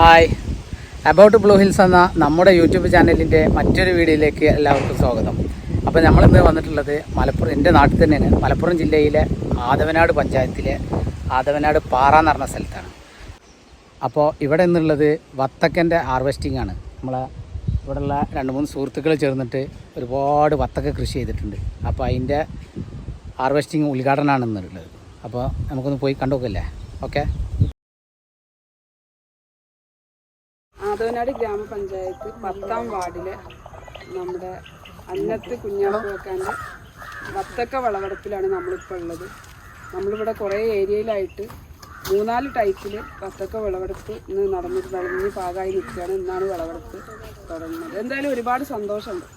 Hi. About blue hills എന്ന നമ്മുടെ YouTube ചാനലിന്റെ മറ്റൊരു വീഡിയോയിലേക്ക് എല്ലാവർക്കും സ്വാഗതം. അപ്പോൾ നമ്മളിന്ന് വന്നിട്ടുള്ളത് മലപ്പുറം എന്റെ നാട്ടിൽ തന്നെയാണ്. മലപ്പുറം ജില്ലയിലെ ആദവനാട് പഞ്ചായത്തിലെ ആദവനാട് പാറ എന്ന് പറഞ്ഞ സ്ഥലത്താണ്. അപ്പോൾ ഇവിടെ നിന്നുള്ളത് വത്തക്കന്റെ ഹാർവെസ്റ്റിംഗ് ആണ്. നമ്മളെ ഇവിടെയുള്ള രണ്ട് മൂന്ന് സുഹൃത്തുക്കൾ ചേർന്നിട്ട് ഒരുപാട് വത്തക്ക കൃഷി ചെയ്തിട്ടുണ്ട്. അപ്പോൾ അതിന്റെ ഹാർവെസ്റ്റിംഗ് ഉദ്ഘാടനമാണ് ഇന്നുള്ളത്. അപ്പോൾ നമുക്കൊന്ന് പോയി കണ്ടുനോക്കല്ലേ? ഓക്കെ ആദവനാട് ഗ്രാമപഞ്ചായത്ത് പത്താം വാർഡിലെ നമ്മുടെ അന്നത്ത് കുഞ്ഞാപ്പൂക്കാന്റെ വത്തക്ക വളവെടുപ്പിലാണ് നമ്മളിപ്പോൾ ഉള്ളത്. നമ്മളിവിടെ കുറേ ഏരിയയിലായിട്ട് മൂന്നാൽ ടൈപ്പിൽ വത്തക്ക വിളവെടുപ്പ് ഇന്ന് നടന്നിട്ട് വിളഞ്ഞ് പാകമായി നിൽക്കുകയാണ്. ഇന്നാണ് വിളവെടുപ്പ് തുടങ്ങുന്നത്. എന്തായാലും ഒരുപാട് സന്തോഷമുണ്ട്.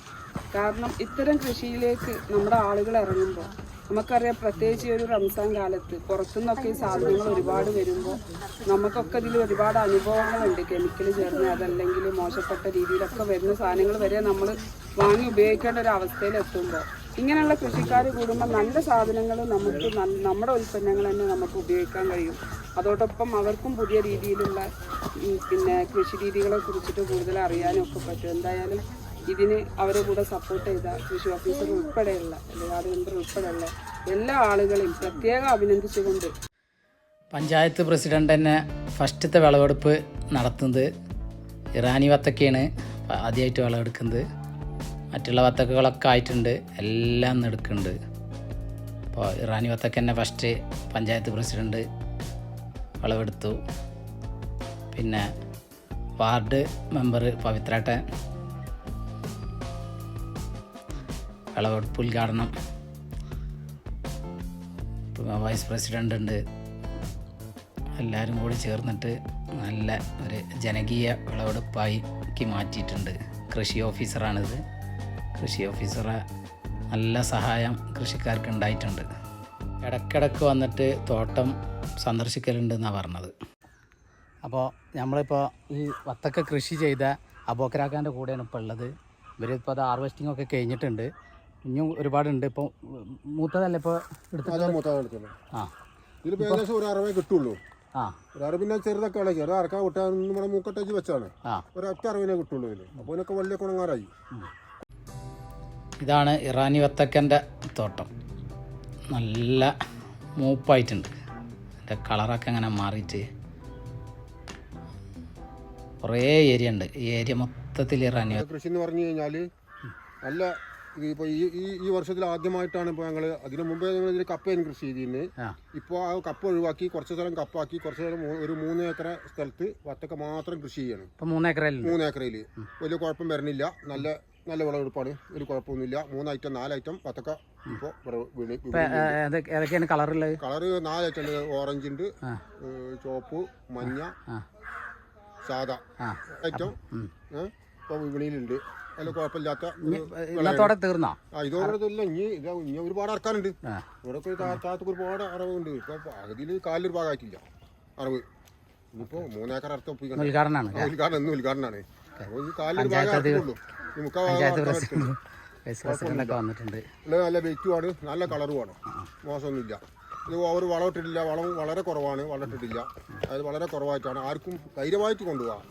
കാരണം ഇത്തരം കൃഷിയിലേക്ക് നമ്മുടെ ആളുകൾ ഇറങ്ങുമ്പോൾ നമുക്കറിയാം പ്രത്യേകിച്ച് ഈ ഒരു റംസാൻ കാലത്ത് പുറത്തുനിന്നൊക്കെ ഈ സാധനങ്ങൾ ഒരുപാട് വരുമ്പോൾ നമുക്കൊക്കെ ഇതിൽ ഒരുപാട് അനുഭവങ്ങളുണ്ട്. കെമിക്കൽ ചേർന്ന് അതല്ലെങ്കിൽ മോശപ്പെട്ട രീതിയിലൊക്കെ വരുന്ന സാധനങ്ങൾ വരെ നമ്മൾ വാങ്ങി ഉപയോഗിക്കേണ്ട ഒരു അവസ്ഥയിൽ എത്തുമ്പോൾ ഇങ്ങനെയുള്ള കൃഷിക്കാർ കൂടുമ്പോൾ നല്ല സാധനങ്ങൾ നമുക്ക് നമ്മുടെ ഉൽപ്പന്നങ്ങൾ തന്നെ നമുക്ക് ഉപയോഗിക്കാൻ കഴിയും. അതോടൊപ്പം അവർക്കും പുതിയ രീതിയിലുള്ള പിന്നെ കൃഷി രീതികളെ കുറിച്ചിട്ട് കൂടുതൽ അറിയാനും ഒക്കെ പറ്റും. എന്തായാലും ഇതിന് അവരെ കൂടെ സപ്പോർട്ട് ചെയ്ത കൃഷി ഓഫീസർ ഉൾപ്പെടെയുള്ള വാർഡ് മെമ്പർ ഉൾപ്പെടെയുള്ള എല്ലാ ആളുകളെയും പ്രത്യേകം അഭിനന്ദിച്ചുകൊണ്ട് പഞ്ചായത്ത് പ്രസിഡന്റ് തന്നെ ഫസ്റ്റത്തെ വിളവെടുപ്പ് നടത്തുന്നത്. ഇറാനി വത്തക്കയാണ് ആദ്യമായിട്ട് വിളവെടുക്കുന്നത്. മറ്റുള്ള വത്തക്കകളൊക്കെ ആയിട്ടുണ്ട് എല്ലാം നടക്കുന്നുണ്ട് അപ്പോൾ ഇറാനി വത്തക്ക തന്നെ ഫസ്റ്റ് പഞ്ചായത്ത് പ്രസിഡന്റ് വിളവെടുത്തു. പിന്നെ വാർഡ് മെമ്പർ പവിത്രേട്ടൻ വിളവെടുപ്പ് ഉദ്ഘാടനം. വൈസ് പ്രസിഡന്റ് ഉണ്ട്. എല്ലാവരും കൂടി ചേർന്നിട്ട് നല്ല ഒരു ജനകീയ വിളവെടുപ്പായിക്ക് മാറ്റിയിട്ടുണ്ട്. കൃഷി ഓഫീസറാണിത്. കൃഷി ഓഫീസറെ നല്ല സഹായം കൃഷിക്കാർക്ക് ഉണ്ടായിട്ടുണ്ട്. ഇടയ്ക്കിടയ്ക്ക് വന്നിട്ട് തോട്ടം സന്ദർശിക്കലുണ്ട് എന്നാണ് പറഞ്ഞത്. അപ്പോൾ നമ്മളിപ്പോൾ ഈ വത്തക്ക കൃഷി ചെയ്ത അബോക്കരാക്കാന്റെ കൂടെയാണ് ഇപ്പോൾ ഉള്ളത്. ഇവരിപ്പോൾ അത് ഹാർവെസ്റ്റിംഗ് ഒക്കെ കഴിഞ്ഞിട്ടുണ്ട്. ഇനിയും ഒരുപാടുണ്ട്. ഇപ്പോൾ മൂത്തതല്ല ഇപ്പോൾ എടുത്തത്. ആ. ഇതിലിപ്പോൾ ഏകദേശം ഒരു അറവേ കിട്ടുള്ളൂ. ആ. ഒരു അറവ് പിന്നെ ചെറുതൊക്കെയാണ് ചെറുത് അറക്കാൻ വിട്ടാൽ നമ്മുടെ മൂക്കട്ടേജ് വെച്ചാണ്. ഒരൊറ്റ അറിവിനെ കിട്ടുള്ളൂ ഇതിൽ അപ്പോൾ ഇതിനൊക്കെ വലിയ കുണങ്ങാറായി ഇതാണ് ഇറാനി വത്തക്കന്റെ തോട്ടം. നല്ല മൂപ്പായിട്ടുണ്ട്. എന്റെ കളറൊക്കെ അങ്ങനെ മാറിയിട്ട് കുറേ ഏരിയ ഉണ്ട്. ഈ ഏരിയ മൊത്തത്തിൽ ഇറാനി കൃഷി എന്ന് പറഞ്ഞു കഴിഞ്ഞാൽ നല്ല ഇത് ഈ ഈ ഈ വർഷത്തിൽ ആദ്യമായിട്ടാണ് ഇപ്പോൾ ഞങ്ങൾ അതിനു മുമ്പേ ഞങ്ങൾ ഇതിൽ കപ്പയാണ് കൃഷി ചെയ്തിരുന്നത്. ഇപ്പൊ ഇപ്പോൾ ആ കപ്പ ഒഴിവാക്കി കുറച്ച് സ്ഥലം കപ്പാക്കി കുറച്ച് സ്ഥലം മൂ- ഒരു മൂന്ന് ഏക്കർ സ്ഥലത്ത് വത്തക്ക മാത്രം കൃഷി ചെയ്യണം. ഇപ്പം മൂന്നേക്കറയിലുണ്ട് മൂന്ന് ഏക്കറയിൽ വലിയ കുഴപ്പം വരണില്ല നല്ല നല്ല വിളവെടുപ്പാണ്. ഒരു കുഴപ്പമൊന്നുമില്ല. മൂന്ന് ഐറ്റം നാല് ഐറ്റം വത്തക്ക ഇപ്പോ വീണ് ഏതൊക്കെയാണ് കളറുള്ളത്? കളറ് നാല് ഐറ്റം ഉണ്ട്. ഓറഞ്ച് ഉണ്ട് ആ. ഏഹ് ചുവപ്പ് മഞ്ഞ ആ. സാദാ ആ. ഐറ്റം ഉം. ഇപ്പോൾ വിപണിയിലുണ്ട്. അതിൽ കുഴപ്പമില്ലാത്ത ഇന്നത്തോടെ തീർന്നോ? ഇതോടെ ഇനി ഇത് ഇനി ഒരുപാട് അറക്കാനുണ്ട് ഇവിടെ ഇപ്പോൾ താഴത്തൊക്കെ ഒരുപാട് അറവുണ്ട്. ഇപ്പൊ പകുതിയിൽ കാലിലൊരു ഭാഗമാക്കില്ല അറവ്. ഇപ്പോ മൂന്നേക്കർ അർത്ഥം പോയി ഉദ്ഘാടനമാണ് ആ, ഉദ്ഘാടനം ഇന്ന് ഈ കാലിലൊരു ഭാഗം അറക്കുള്ളൂ ഈ മുക്കാൽ ഭാഗം പഞ്ചായത്ത് അറക്കാൻ പ്രസിഡന്റ് പറ്റുള്ളൂ. വൈസ് പ്രസിഡന്റൊക്കെ വന്നിട്ടുണ്ട്. നല്ല വെയിറ്റുമാണ് നല്ല കളറുമാണ് മോശമൊന്നുമില്ല. ഇത് അവർ വളമിട്ടിട്ടില്ല വളം വളരെ കുറവാണ്. വളമിട്ടിട്ടില്ല അത് വളരെ കുറവായിട്ടാണ്. ആർക്കും ധൈര്യമായിട്ട് കൊണ്ടുപോകാം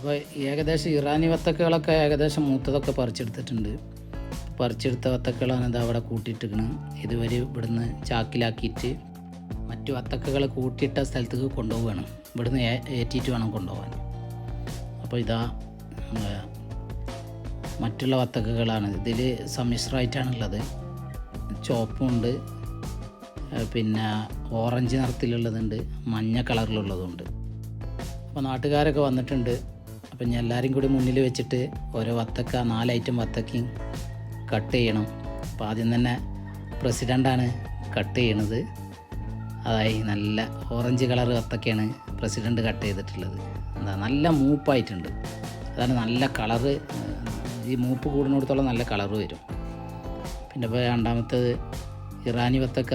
അപ്പോൾ ഏകദേശം ഇറാനി വത്തക്കകളൊക്കെ ഏകദേശം മൂത്തതൊക്കെ പറിച്ചെടുത്തിട്ടുണ്ട്. പറിച്ചെടുത്ത വത്തക്കകളാണ് ഇത് അവിടെ കൂട്ടിയിട്ടിരിക്കുന്നത് ഇതുവരെ ഇവിടുന്ന് ചാക്കിലാക്കിയിട്ട് മറ്റു വത്തക്കകൾ കൂട്ടിയിട്ട സ്ഥലത്തേക്ക് കൊണ്ടുപോവുകയാണ്. ഇവിടുന്ന് ഏറ്റിയിട്ട് വേണം കൊണ്ടുപോകാൻ അപ്പോൾ ഇതാ മറ്റുള്ള വത്തക്കകളാണ്. ഇതിൽ സമ്മിശ്രമായിട്ടാണുള്ളത്. ചുവപ്പുണ്ട് പിന്നെ ഓറഞ്ച് നിറത്തിലുള്ളതുണ്ട്. മഞ്ഞ കളറിലുള്ളതുണ്ട് അപ്പോൾ നാട്ടുകാരൊക്കെ വന്നിട്ടുണ്ട്. അപ്പം ഞാൻ എല്ലാവരും കൂടി മുന്നിൽ വെച്ചിട്ട് ഓരോ വത്തക്ക നാല് ഐറ്റം വത്തക്കയും കട്ട് ചെയ്യണം. അപ്പോൾ ആദ്യം തന്നെ പ്രസിഡന്റാണ് കട്ട് ചെയ്യണത്. അതായി നല്ല ഓറഞ്ച് കളർ വത്തക്കയാണ് പ്രസിഡന്റ് കട്ട് ചെയ്തിട്ടുള്ളത്. എന്താ നല്ല മൂപ്പായിട്ടുണ്ട്. അതാണ് നല്ല കളറ് ഈ മൂപ്പ് കൂടുന്നിടത്തോളം നല്ല കളറ് വരും. പിന്നെ ഇപ്പോൾ രണ്ടാമത്തേത് ഇറാനി വത്തക്ക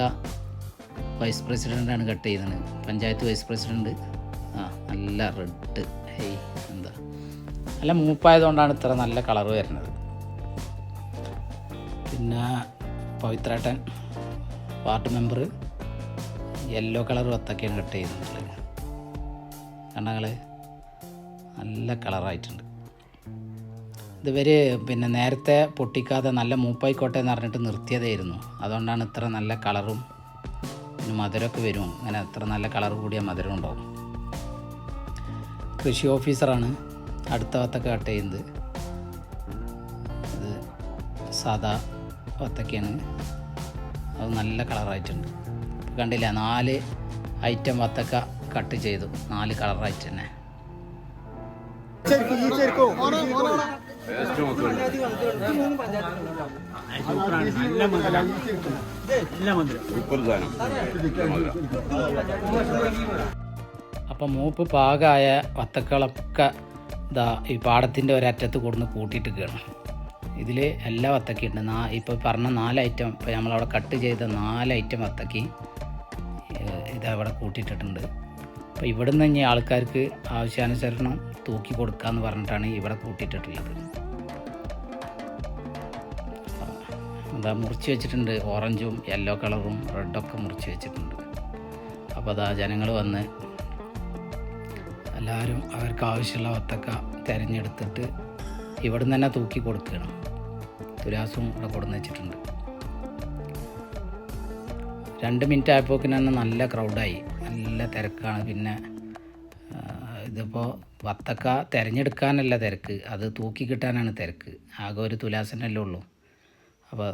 വൈസ് പ്രസിഡന്റാണ് കട്ട് ചെയ്യുന്നത് പഞ്ചായത്ത് വൈസ് പ്രസിഡന്റ് ആ നല്ല റെഡ് ഹേയ് എന്താ? നല്ല മൂപ്പായതുകൊണ്ടാണ് ഇത്ര നല്ല കളർ വരുന്നത്. പിന്നെ പവിത്രേട്ടൻ വാർഡ് മെമ്പർ യെല്ലോ കളർ വത്തൊക്കെയാണ് കട്ട് ചെയ്യുന്നുള്ളത് കണ്ടങ്ങൾ നല്ല കളറായിട്ടുണ്ട്. ഇതുവർ പിന്നെ നേരത്തെ പൊട്ടിക്കാതെ നല്ല മൂപ്പായിക്കോട്ടെ എന്ന് പറഞ്ഞിട്ട് നിർത്തിയതായിരുന്നു. അതുകൊണ്ടാണ് ഇത്ര നല്ല കളറും പിന്നെ മധുരമൊക്കെ വരും. അങ്ങനെ അത്ര നല്ല കളർ കൂടിയ മധുരം ഉണ്ടാവും. കൃഷി ഓഫീസറാണ്. അടുത്ത വത്തക്ക കട്ട് ചെയ്യുന്നത്. ഇത് സാദാ വത്തക്കയാണ്. അത് നല്ല കളറായിട്ടുണ്ട്. കണ്ടില്ല നാല് ഐറ്റം വത്തക്ക കട്ട് ചെയ്തു. നാല് കളറായിട്ട് തന്നെ. അപ്പം മൂപ്പ് പാകമായ വത്തക്കളൊക്കെ ഇതാ ഈ പാടത്തിന്റെ ഒരറ്റത്ത് കൊടുന്ന് കൂട്ടിയിട്ടിരിക്കുകയാണ്. ഇതിൽ എല്ലാ വത്തക്കയും ഉണ്ട്. നാ ഇപ്പോൾ പറഞ്ഞ നാല് ഐറ്റം ഇപ്പോൾ നമ്മളവിടെ കട്ട് ചെയ്ത നാല് ഐറ്റം വത്തക്കി ഇതവിടെ കൂട്ടിയിട്ടിട്ടുണ്ട്. അപ്പോൾ ഇവിടുന്ന് ഇനി ആൾക്കാർക്ക് ആവശ്യാനുസരണം തൂക്കി കൊടുക്കാമെന്ന് പറഞ്ഞിട്ടാണ് ഇവിടെ കൂട്ടിയിട്ടിട്ടുള്ളത്. അതാ മുറിച്ച് വെച്ചിട്ടുണ്ട്. ഓറഞ്ചും യെല്ലോ കളറും റെഡൊക്കെ മുറിച്ച് വെച്ചിട്ടുണ്ട്. അപ്പോൾ അതാ ജനങ്ങൾ വന്ന് എല്ലാവരും അവർക്ക് ആവശ്യമുള്ള വത്തക്ക തിരഞ്ഞെടുത്തിട്ട് ഇവിടുന്ന് തന്നെ തൂക്കി കൊടുക്കണം. തുലാസും ഇവിടെ കൊടുന്ന് വെച്ചിട്ടുണ്ട്. രണ്ട് മിനിറ്റ് ആയപ്പോക്കിന് തന്നെ നല്ല ക്രൗഡായി നല്ല തിരക്കാണ്. പിന്നെ ഇതിപ്പോൾ വത്തക്ക തിരഞ്ഞെടുക്കാനല്ല തിരക്ക്. അത് തൂക്കി കിട്ടാനാണ് തിരക്ക്. ആകെ ഒരു തുലാസനല്ലേ ഉള്ളൂ. അപ്പോൾ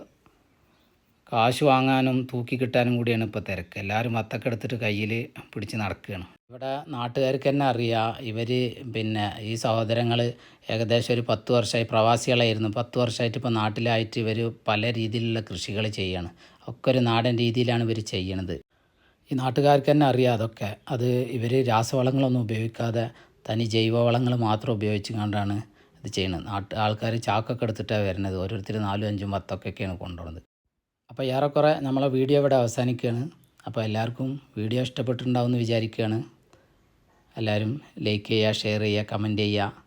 കാശ് വാങ്ങാനും തൂക്കി കിട്ടാനും കൂടിയാണ് ഇപ്പോൾ തിരക്ക്. എല്ലാവരും അത്തൊക്കെ എടുത്തിട്ട് കയ്യിൽ പിടിച്ച് നടക്കുകയാണ് ഇവിടെ നാട്ടുകാർക്ക് തന്നെ അറിയാം ഇവർ പിന്നെ ഈ സഹോദരങ്ങൾ ഏകദേശം ഒരു പത്ത് വർഷമായി പ്രവാസികളായിരുന്നു. പത്ത് വർഷമായിട്ട് ഇപ്പോൾ നാട്ടിലായിട്ട് ഇവർ പല രീതിയിലുള്ള കൃഷികൾ ചെയ്യാണ്. ഒക്കെ ഒരു നാടൻ രീതിയിലാണ് ഇവർ ചെയ്യണത്. ഈ നാട്ടുകാർക്ക് തന്നെ അറിയാം അതൊക്കെ. അത് ഇവർ രാസവളങ്ങളൊന്നും ഉപയോഗിക്കാതെ തനി ജൈവവളങ്ങൾ മാത്രം ഉപയോഗിച്ച് കൊണ്ടാണ് ഇത് ചെയ്യുന്നത് നാട്ട് ആൾക്കാർ ചാക്കൊക്കെ എടുത്തിട്ടാണ് വരുന്നത് ഓരോരുത്തർ നാലും അഞ്ചും പത്തൊക്കെയാണ് കൊണ്ടുപോകുന്നത് അപ്പോൾ ഏറെക്കുറെ നമ്മളെ വീഡിയോ ഇവിടെ അവസാനിക്കുകയാണ്. അപ്പോൾ എല്ലാവർക്കും വീഡിയോ ഇഷ്ടപ്പെട്ടിട്ടുണ്ടാവുമെന്ന് വിചാരിക്കുകയാണ്. എല്ലാവരും ലൈക്ക് ചെയ്യുക ഷെയർ ചെയ്യുക കമന്റ് ചെയ്യുക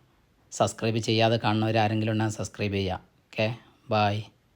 സബ്സ്ക്രൈബ് ചെയ്യാതെ കാണുന്നവർ ആരെങ്കിലും ഉണ്ടെങ്കിൽ സബ്സ്ക്രൈബ് ചെയ്യുക. Okay bye